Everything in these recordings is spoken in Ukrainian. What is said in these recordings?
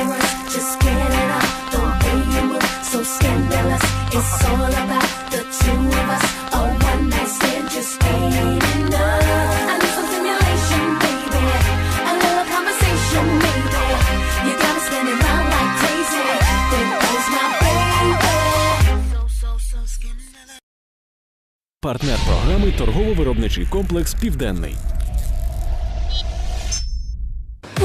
dangerous. Just get it up, the way you move, so scandalous. It's all about the two of us. A one night stand just ain't enough. I need some stimulation, baby. A little conversation, maybe. You got me spinning round like crazy. There goes my baby. So, so, so scandalous. Партнер програми торгово-виробничий комплекс Південний.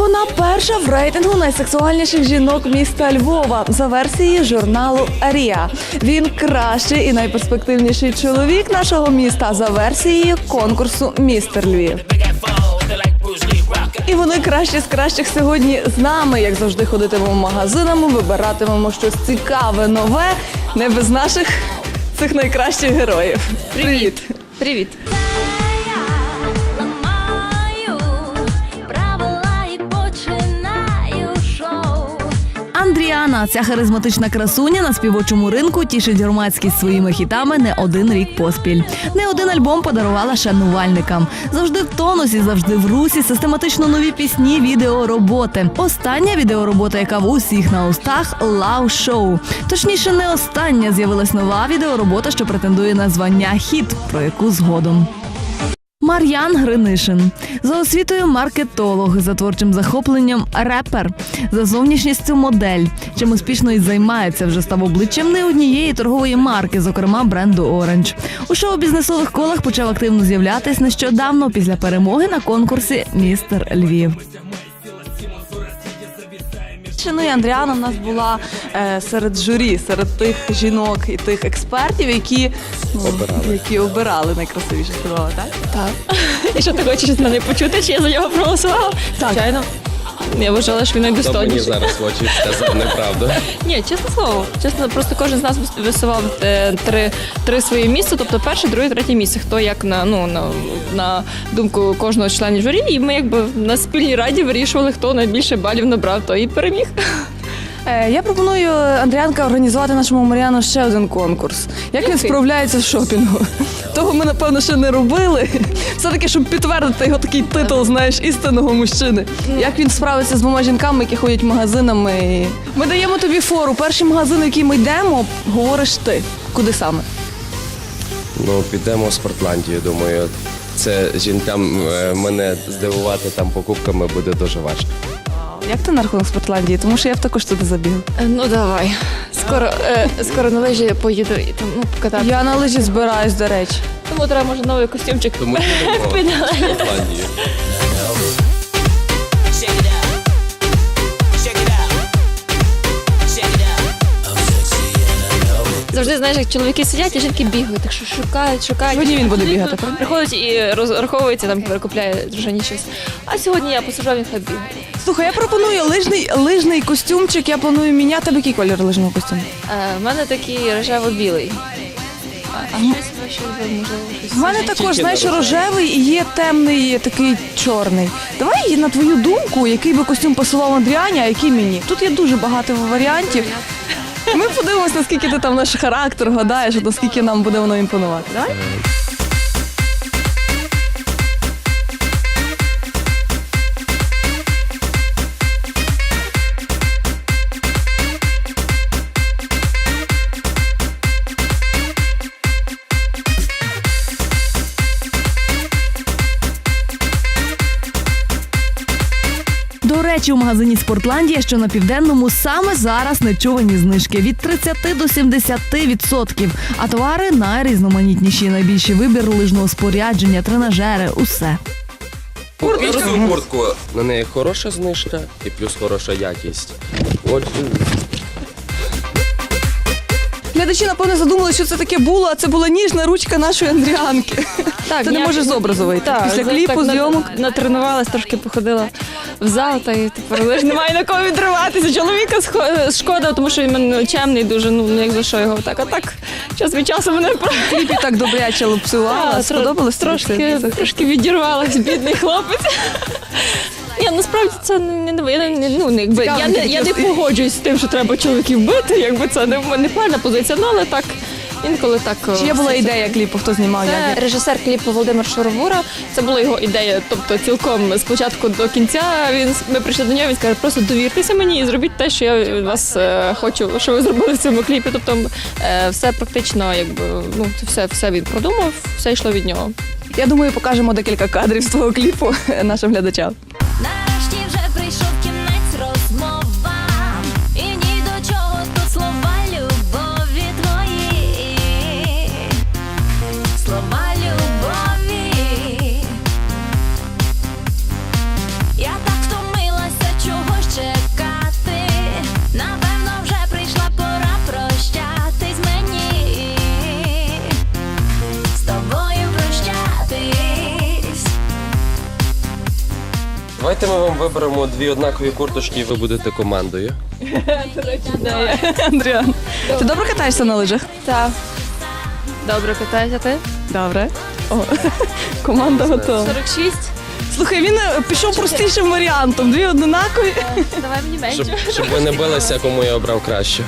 Вона перша в рейтингу найсексуальніших жінок міста Львова за версією журналу Ріа. Він кращий і найперспективніший чоловік нашого міста за версією конкурсу Містер Львів. І вони кращі з кращих сьогодні з нами. Як завжди, ходитимемо магазинами, вибиратимемо щось цікаве, нове, не без наших цих найкращих героїв. Привіт! Привіт. Андріана, ця харизматична красуня на співочому ринку тішить громадськість своїми хітами не один рік поспіль. Не один альбом подарувала шанувальникам. Завжди в тонусі, завжди в русі, систематично нові пісні, відео, роботи. Остання відеоробота, яка в усіх на устах Лав Шоу. Точніше, не остання з'явилась нова відеоробота, що претендує на звання хіт, про яку згодом. Мар'ян Гринишин за освітою маркетолог, за творчим захопленням репер, за зовнішністю модель. Чим успішно і займається, вже став обличчям не однієї торгової марки, зокрема бренду Оранж. У шоу-бізнесових колах почав активно з'являтись нещодавно після перемоги на конкурсі Містер Львів. Ну і Андріана в нас була е, серед журі, серед тих жінок і тих експертів, які, ну, які обирали найкрасивіше сказала, так? Так. І що ти хочеш з мене почути, чи я за нього проголосувала? Так. Звичайно. Я вважала, що він Хто мені зараз в очі сказав неправду? Ні, чесне слово. Чесно, просто кожен з нас висував е, три, три свої місця, тобто перше, друге, третє місце. Хто як на ну на, на думку кожного члена журі, і ми якби на спільній раді вирішували, хто найбільше балів набрав, то і переміг. Е, Я пропоную Андріанка організувати нашому Маріану ще один конкурс. Як він справляється з шопінгу? Того ми напевно ще не робили. Все таки, щоб підтвердити його такий титул, знаєш, істинного мужчини. Як він справиться з двома жінками, які ходять магазинами. Ми даємо тобі фору. Перший магазин, в який ми йдемо, говориш ти. Куди саме? Ну, підемо в Спортландію, думаю. Це жінкам е, мене здивувати там покупками буде дуже важко. Як ти на рахунок Спортландії? Тому що я б також туди забігла. Е, Ну давай. Скоро, е, скоро на лижі поїду і там ну, покатати. Я на лижі збираюсь, до речі. Тому треба може новий костюмчик. Тому. Завжди знаєш, як чоловіки сидять, і жінки бігають, так що шукають, шукають. Сьогодні він буде бігати? Приходить і розраховується, там перекупляє дружині щось. А сьогодні я посажу, він хай бігає. Слухай, я пропоную лижний, лижний костюмчик. Я планую міняти. Тебе який колір лижного костюму? Е, в мене такий рожево-білий. А, щось. У мене також, знаєш, рожевий і є темний такий чорний. Давай на твою думку, який би костюм пасував Андріані, а який мені. Тут є дуже багато варіантів. Ми подивимось, наскільки ти там наш характер гадаєш, наскільки нам буде воно імпонувати. Давай? Речі, у магазині Спортландія, що на південному, саме зараз нечувані знижки від 30 до 70 відсотків. А товари найрізноманітніші. Найбільший вибір лижного спорядження, тренажери, усе. Куртку. На неї хороша знижка і плюс хороша якість. Отже, Глядачі, напевно, задумали, що це таке було, а це була ніжна ручка нашої Андріанки. Так, Ти не я- можеш з образу вийти. Так, Після за- кліпу, так, на- зйомок. Натренувалась, трошки походила в зал, та й тепер лиш немає на кого відриватися. Чоловіка шкода, тому що він чемний дуже, ну як за що його так. А так, час від часу мене про- Кліпі так добряче лупцювала. Та, Сподобалось трошки, трошки відірвалась, бідний хлопець. Ні, насправді це не, ну, не, якби, я, не, я не погоджуюсь з тим, що треба чоловіків бити, якби це не, неправильна позиція, ну але так. Інколи так. е, Чи є була ідея кліпу, хто знімав? Як? Режисер кліпу Володимир Шоровура. Це була його ідея. Тобто, цілком спочатку до кінця він ми прийшли до нього. Він скаже, просто довіртеся мені і зробіть те, що я від вас е, хочу, що ви зробили в цьому кліпі. Тобто, е, все практично, якби ну це все, все він продумав, все йшло від нього. Я думаю, покажемо декілька кадрів з твого кліпу нашим глядачам. Виберемо дві однакові курточки, і ви будете командою. Андріан, ти добре катаєшся на лижах? Так. Добре, питаєте ти? Добре. О, команда готова. 46. Слухай, він е, пішов простішим варіантом. Дві однакові. Давай мені менше. Щоб, щоб ви не билися, кому я обрав краще.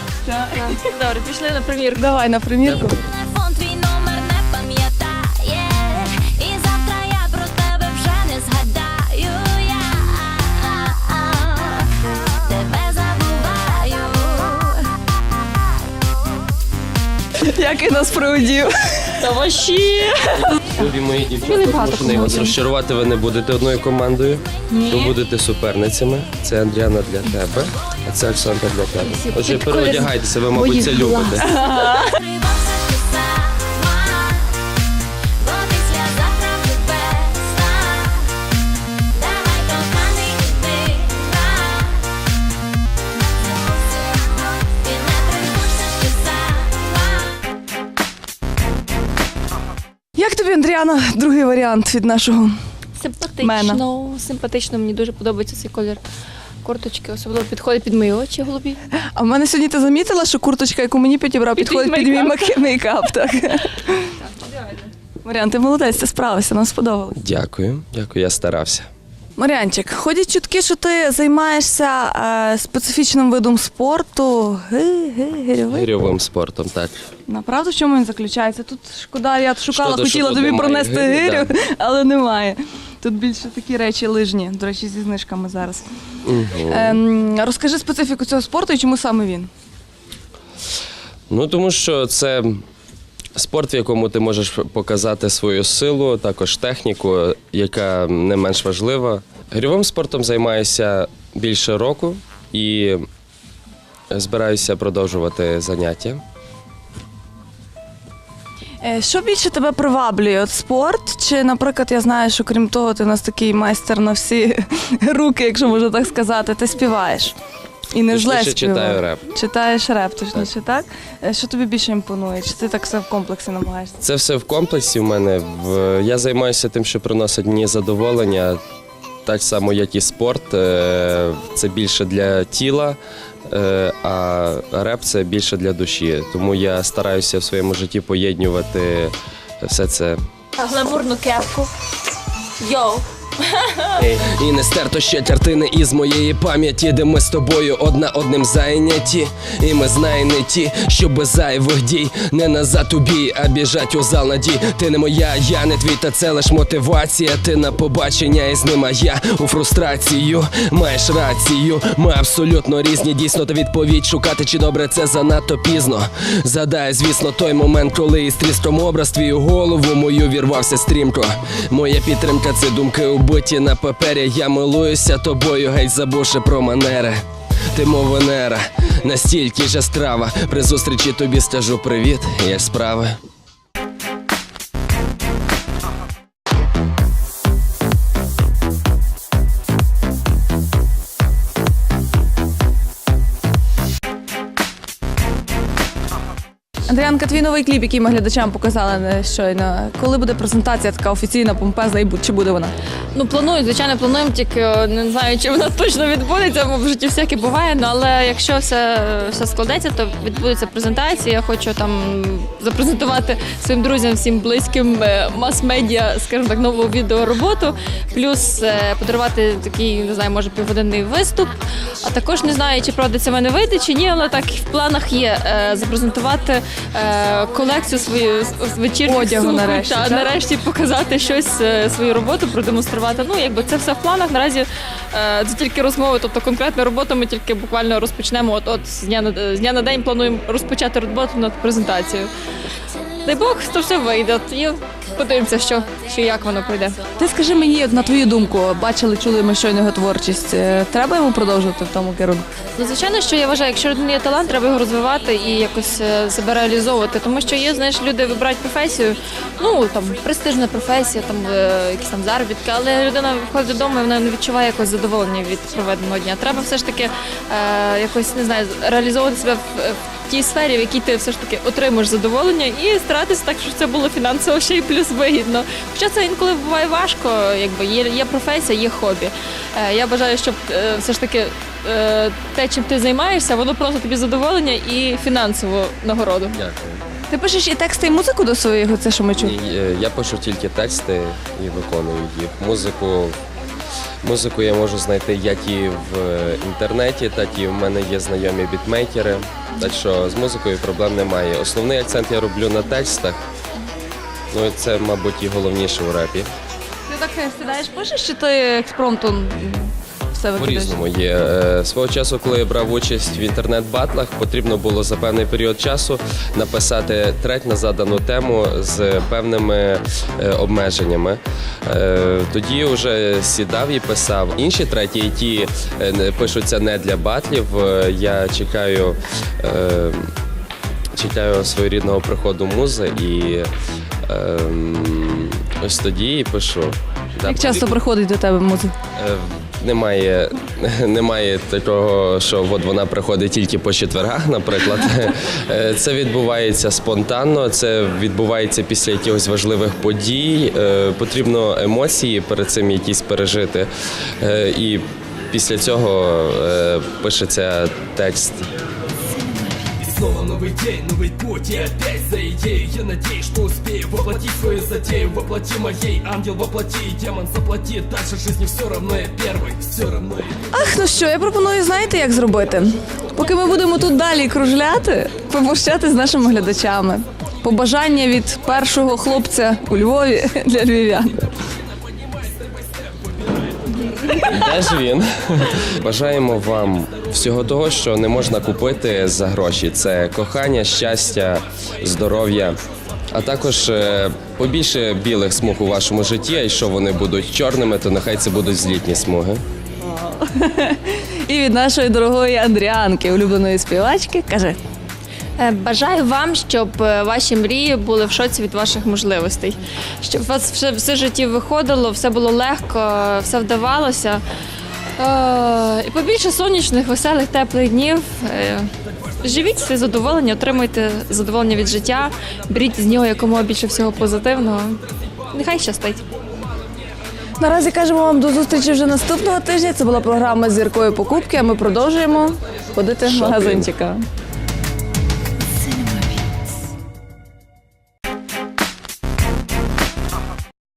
Добре, пішли на примірку. Давай на примірку. Як і нас проводів. Та ваші. Любі мої дівчата, тому що я вас розчарувати ви не будете одною командою. Ви будете суперницями. Це Андріана для тебе, а це Олександр для тебе. Отже, переодягайтеся, ви, мабуть, це любите. Як другий варіант від нашого? Симпатично. Симпатично, мені дуже подобається цей колір курточки, особливо підходить під мої очі голубі. А в мене сьогодні ти замітила, що курточка, яку мені підібрав, Під підходить під мій мейкап. мак- мейкап. Так. Маріан, ти молодець, ти справився, нам сподобалося. Дякую, дякую, я старався. Маріанчик, ходять чутки, що ти займаєшся е, специфічним видом спорту. Ги, ги, гирьовий. Гирьовим спортом, так. Направду, в чому він заключається? Тут шкода, я шукала, Шкода, що хотіла тут тобі немає пронести гирі, гирю, да. але немає. Тут більше такі речі лижні, до речі, зі знижками зараз. Угу. Ем, розкажи специфіку цього спорту і чому саме він? Ну тому що це спорт, в якому ти можеш показати свою силу, також техніку, яка не менш важлива. Гирьовим спортом займаюся більше року і збираюся продовжувати заняття. Е, Що більше тебе приваблює? От спорт? Чи, наприклад, я знаю, що крім того, ти у нас такий майстер на всі руки, якщо можна так сказати, ти співаєш. І не зле Точніше, читаю реп. Читаєш реп, точніше, так? Е, Що тобі більше імпонує? Чи ти так все в комплексі намагаєшся? Це все в комплексі в мене. В- Я займаюся тим, що приносить мені задоволення, так само, як і спорт. Е, Це більше для тіла, е, а реп це більше для душі. Тому я стараюся в своєму житті поєднувати все це. Гламурну кепку. Йоу. І не стерто ще тертини із моєї пам'яті, де ми з тобою одна одним зайняті. І ми знає не ті, що без зайвих дій не назад у бій, а біжать у зал надій. Ти не моя, я не твій, та це лиш мотивація. Ти на побачення із ним, а я у фрустрацію. Маєш рацію, ми абсолютно різні. Дійсно, та відповідь шукати, чи добре це занадто пізно. Задай, звісно, той момент, коли із тріском образ твій у голову мою вірвався стрімко. Моя підтримка це думки убиті на папері. Я милуюся тобою, геть забувши про манери. Ти мов Венера, настільки ж страва. При зустрічі тобі скажу привіт, як справи. Андріанка, твій новий кліп, який ми глядачам показали не щойно. Коли буде презентація така офіційна, помпезна, і чи буде вона? Ну, планую, звичайно, плануємо, тільки е, не знаю, чи вона точно відбудеться, бо в житті всяке буває. Ну, але якщо все, все складеться, то відбудеться презентація. Я хочу там запрезентувати своїм друзям, всім близьким е, мас-медіа, скажімо так, нову відеороботу, плюс е, подарувати такий, не знаю, може півгодинний виступ. А також не знаю, чи правда це в мене вийде чи ні, але так в планах є е, запрезентувати е, колекцію свою вечірніх Одягу суконь, нарешті, та, так? нарешті показати щось, е, свою роботу, продемонструвати. Ну, якби це все в планах. Наразі е, це тільки розмови, тобто конкретна робота. Ми тільки буквально розпочнемо. От, от з дня на з дня на день плануємо розпочати роботу над презентацією. Дай Бог, то все вийде. І подивимося, що, що як воно пройде. Ти скажи мені, на твою думку, бачили, чули ми щойно його творчість. е, Треба йому продовжувати в тому керунку? Ну, звичайно, що я вважаю, якщо людина є талант, треба його розвивати і якось е, себе реалізовувати. Тому що є, знаєш, люди вибирають професію, ну там престижна професія, там е, якісь там заробітки, але людина виходить додому і вона не відчуває якось задоволення від проведеного дня. Треба все ж таки е, якось не знаю, реалізовувати себе в, в тій сфері, в якій ти все ж таки отримуєш задоволення, і старатися так, щоб це було фінансово ще й плюс вигідно. Хоча це інколи буває важко, якби є, є професія, є хобі. Е, я бажаю, щоб е, все ж таки е, те, чим ти займаєшся, воно просто тобі задоволення і фінансову нагороду. Дякую. Ти пишеш і тексти, і музику до своєго, це що ми чули? Я пишу тільки тексти і виконую їх. Музику. Музику я можу знайти як і в інтернеті, так і в мене є знайомі бітмейкери. Так що з музикою проблем немає. Основний акцент я роблю на текстах. Ну і це, мабуть, і головніше у репі. Ти так сідаєш, пишеш, чи ти експромтом все викидаєш? По-різному є. Е, Свого часу, коли я брав участь в інтернет-батлах, потрібно було за певний період часу написати трек на задану тему з певними е, обмеженнями. Е, Тоді вже сідав і писав. Інші треки, які е, не- пишуться не для батлів, е, я чекаю. е, Чекаю своєрідного приходу музи і ем, ось тоді і пишу. Да, Як часто приходить до тебе музика? Е, Немає, немає такого, що от вона приходить тільки по четвергах, наприклад. Е, Це відбувається спонтанно, це відбувається після якихось важливих подій. Е, Потрібно емоції перед цим якісь пережити. Е, І після цього е, пишеться текст. И снова новый день, новый путь И опять за идею Я надеюсь, что успею воплотить свою затею Воплоти моей, ангел воплоти и Демон заплати Дальше жизни все равно я первый Все равно я Ах, ну що, я пропоную, знаєте, як зробити? Поки ми будемо тут далі кружляти, попрощати з нашими глядачами. Побажання від першого хлопця у Львові для львів'ян. Де ж він? Бажаємо вам всього того, що не можна купити за гроші. Це кохання, щастя, здоров'я. А також е, побільше білих смуг у вашому житті, а якщо вони будуть чорними, то нехай це будуть злітні смуги. І від нашої дорогої Андріанки, улюбленої співачки, каже: Е, Бажаю вам, щоб е, ваші мрії були в шоці від ваших можливостей, щоб у вас все, все в житті виходило, все було легко, все вдавалося. Е, І побільше сонячних, веселих, теплих днів. Е, Живіть своє задоволення, отримуйте задоволення від життя, беріть з нього якомога більше всього позитивного. Нехай щастить. наразі кажемо вам до зустрічі вже наступного тижня. Це була програма зіркою покупки. А ми продовжуємо ходити Шопінг. магазинчика.